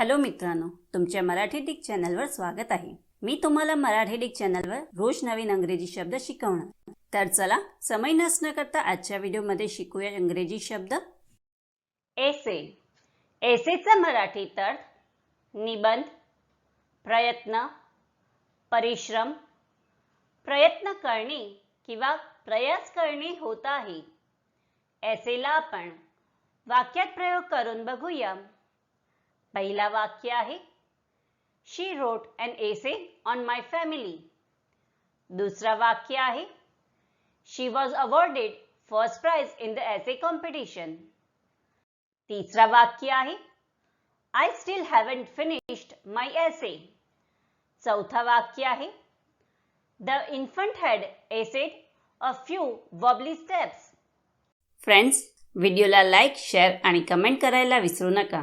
Hello मित्रांनो तुमच्या Marathi Dick चॅनलवर स्वागत आहे. मी तुम्हाला मराठी डिक चॅनलवर रोज नवीन अंग्रेजी शब्द शिकवणार. तर चला समय नसणं करता आजच्या व्हिडिओमध्ये शिकूया इंग्रजी शब्द. एसे एसेचा मराठी तर निबंध प्रयत्न परिश्रम प्रयत्न करणे किंवा प्रयास करणे होत आहे. एसेला आपण वाक्यात प्रयोग करून बघूया. पहिला वाक्य आहे. She wrote an essay on my family दुसरा वाक्य आहे. She was awarded first prize in the essay competition तिसरा वाक्य आहे. I still haven't finished my essay चौथा वाक्य आहे. The infant had essayed a few wobbly steps friends व्हिडिओला लाईक शेअर आणि कमेंट करायला विसरू नका.